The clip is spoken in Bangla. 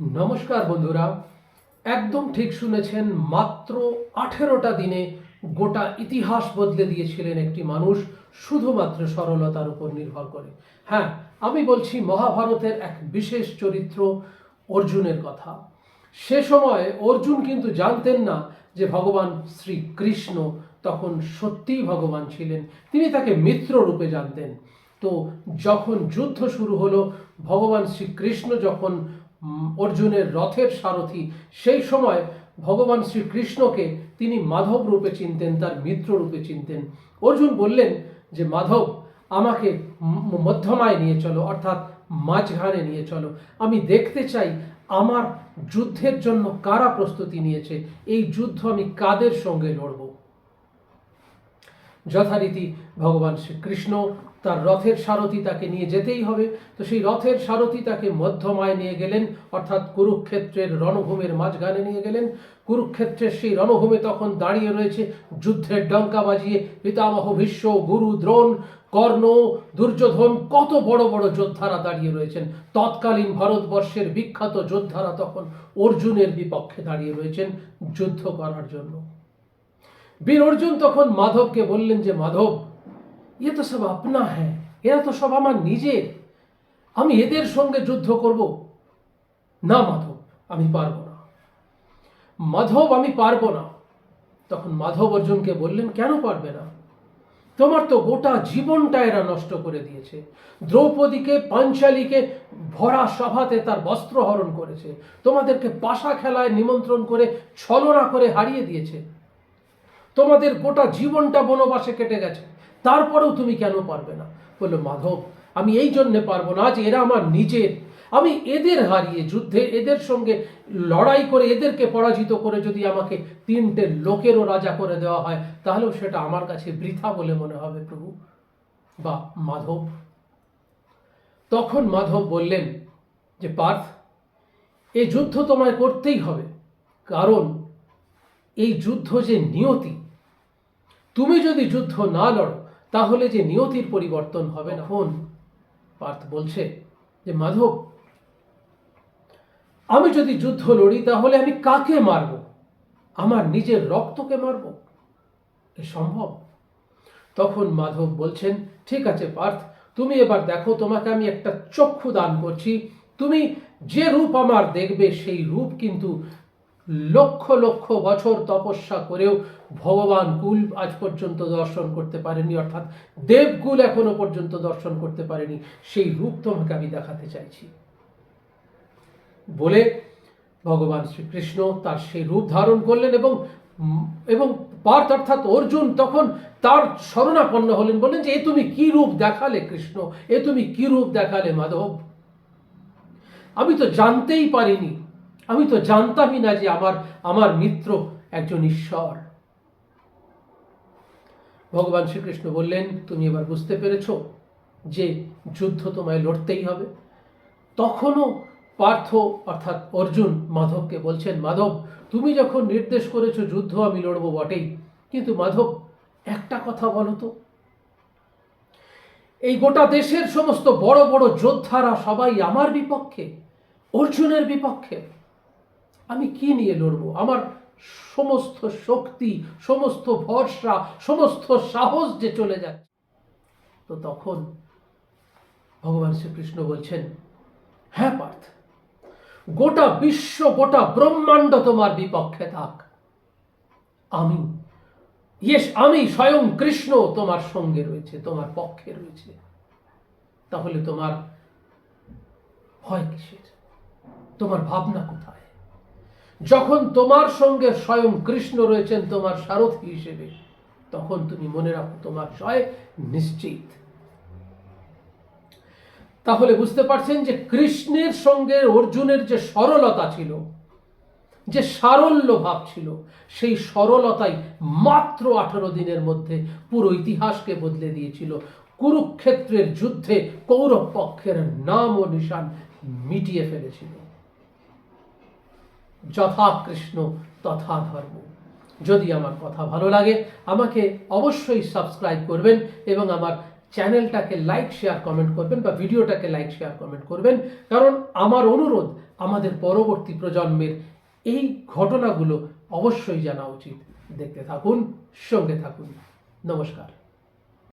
নমস্কার বন্ধুরা, একদম ঠিক শুনেছেন, মাত্র আঠেরোটা দিনে গোটা ইতিহাস বদলে দিয়েছিলেন একটি মানুষ শুধুমাত্র সরলতার উপর নির্ভর করে। হ্যাঁ আমি বলছি মহাভারতের এক বিশেষ চরিত্র, অর্জুনের কথা। সে সময় অর্জুন কিন্তু জানতেন না যে ভগবান শ্রীকৃষ্ণ তখন সত্যিই ভগবান ছিলেন। তিনি তাকে মিত্র রূপে জানতেন। তো যখন যুদ্ধ শুরু হলো, ভগবান শ্রীকৃষ্ণ যখন অর্জুনের রথের সারথি, সেই সময় ভগবান শ্রীকৃষ্ণকে তিনি মাধব রূপে চিনতেন, তার মিত্র রূপে চিনতেন। অর্জুন বললেন যে, মাধব, আমাকে মধ্যমায় নিয়ে চলো, অর্থাৎ মাঝখানে নিয়ে চলো। আমি দেখতে চাই আমার যুদ্ধের জন্য কারা প্রস্তুতি নিয়েছে। এই যুদ্ধ আমি কাদের সঙ্গে লড়বো? যথারীতি ভগবান শ্রীকৃষ্ণ তার রথের সারথি তাকে নিয়ে যেতেই হবে। তো সেই রথের সারথি তাকে মধ্যমায় নিয়ে গেলেন, অর্থাৎ কুরুক্ষেত্রের রণভূমির মাঝখানে নিয়ে গেলেন। কুরুক্ষেত্রের সেই রণভূমি তখন দাঁড়িয়ে রয়েছে, যুদ্ধের ডঙ্কা বাজিয়ে, পিতামহ, ভীষ্ম, গুরু, দ্রোণ, কর্ণ, দুর্যোধন, কত বড় বড় যোদ্ধারা দাঁড়িয়ে রয়েছেন। তৎকালীন ভারতবর্ষের বিখ্যাত যোদ্ধারা তখন অর্জুনের বিপক্ষে দাঁড়িয়ে রয়েছেন যুদ্ধ করার জন্য। বীর অর্জুন তখন মাধবকে বললেন যে, মাধব ইয়ে তো সব আপনা হ্যাঁ এরা তো সব আমার নিজের। আমি এদের সঙ্গে যুদ্ধ করব। না মাধব, আমি পারব না। মাধব, আমি পারব না। তখন মাধব অর্জুনকে বললেন, কেন পারবে না? তোমার তো গোটা জীবনটা এরা নষ্ট করে দিয়েছে। দ্রৌপদীকে, পাঞ্চালীকে ভরা সভাতে তার বস্ত্র হরণ করেছে। তোমাদেরকে পাশা খেলায় নিমন্ত্রণ করে ছলনা করে হারিয়ে দিয়েছে। তোমাদের গোটা জীবনটা বনবাসে কেটে গেছে। তারপরেও তুমি কেন পারবে না? বলল, মাধব, আমি এই জন্যে পারব না যে এরা আমার নিজের। আমি এদের হারিয়ে যুদ্ধে এদের সঙ্গে লড়াই করে এদেরকে পরাজিত করে যদি আমাকে তিনটে লোকেরও রাজা করে দেওয়া হয়, তাহলেও সেটা আমার কাছে বৃথা বলে মনে হবে প্রভু। বা মাধব। তখন মাধব বললেন যে, পার্থ এই যুদ্ধ তোমায় করতেই হবে। কারণ এই যুদ্ধ যে নিয়তি তুমি যদি যুদ্ধ না লড়ো, তাহলে যে নিয়তির পরিবর্তন হবে না। হন পার্থ বলছে যে, মাধব, আমি যদি যুদ্ধ লড়ি, তাহলে আমি কাকে মারব? আমার নিজের রক্তকে মারব? এ সম্ভব? তখন মাধব বলছেন, ঠিক আছে পার্থ, তুমি এবার দেখো, তোমাকে আমি একটা চক্ষু দান করছি। তুমি যে রূপ আমার দেখবে, সেই রূপ কিন্তু লক্ষ লক্ষ বছর তপস্যা করেও ভগবান কুল আজ পর্যন্ত দর্শন করতে পারেনি, অর্থাৎ দেবকুল এখনও পর্যন্ত দর্শন করতে পারেনি। সেই রূপ তোমাকে আমি দেখাতে চাইছি। বলে ভগবান শ্রীকৃষ্ণ তার সেই রূপ ধারণ করলেন এবং এবং পার্থ অর্থাৎ অর্জুন তখন তার শরণাপন্ন হলেন, বললেন যে, এ তুমি কি রূপ দেখালে কৃষ্ণ? এ তুমি কি রূপ দেখালে মাধব? আমি তো জানতেই পারিনি আমি তো জানতামই না যে আমার আমার মিত্র একজন ঈশ্বর। ভগবান শ্রীকৃষ্ণ বললেন, তুমি এবার বুঝতে পেরেছ যে যুদ্ধ তোমায় লড়তেই হবে। তখনও পার্থ, অর্থাৎ অর্জুন মাধবকে বলছেন, মাধব, তুমি যখন নির্দেশ করেছ যুদ্ধ আমি লড়বো বটেই, কিন্তু মাধব, একটা কথা বলো তো। এই গোটা দেশের সমস্ত বড় বড় যোদ্ধারা সবাই আমার বিপক্ষে, অর্জুনের বিপক্ষে আমি কি নিয়ে লড়বো? আমার সমস্ত শক্তি, সমস্ত ভরসা, সমস্ত সাহস যে চলে যাচ্ছে তো তখন ভগবান শ্রীকৃষ্ণ বলছেন হ্যাঁ পার্থ, গোটা বিশ্ব, গোটা ব্রহ্মাণ্ড তোমার বিপক্ষে থাক। আমি, ইয়েস, আমি স্বয়ং কৃষ্ণ তোমার সঙ্গে রয়েছে, তোমার পক্ষে রয়েছে। তাহলে তোমার ভয় কিসের? তোমার ভাবনা কোথায়? যখন তোমার সঙ্গে স্বয়ং কৃষ্ণ রয়েছেন তোমার সারথী হিসেবে, তখন তুমি মনে রাখো তোমার জয় নিশ্চিত। তাহলে বুঝতে পারছেন যে কৃষ্ণের সঙ্গে অর্জুনের যে সরলতা ছিল, যে সারল্য ভাব ছিল, সেই সরলতাই মাত্র আঠারো দিনের মধ্যে পুরো ইতিহাসকে বদলে দিয়েছিল। কুরুক্ষেত্রের যুদ্ধে কৌরব পক্ষের নাম ও নিশান মিটিয়ে ফেলেছিল। যথা কৃষ্ণ তথা ধর্ম। যদি আমার কথা ভালো লাগে, আমাকে অবশ্যই সাবস্ক্রাইব করবেন এবং আমার চ্যানেলটাকে লাইক, শেয়ার, কমেন্ট করবেন বা ভিডিওটাকে লাইক, শেয়ার, কমেন্ট করবেন। কারণ আমার অনুরোধ, আমাদের পরবর্তী প্রজন্মের এই ঘটনাগুলো অবশ্যই জানা উচিত। দেখতে থাকুন, সঙ্গে থাকুন। নমস্কার।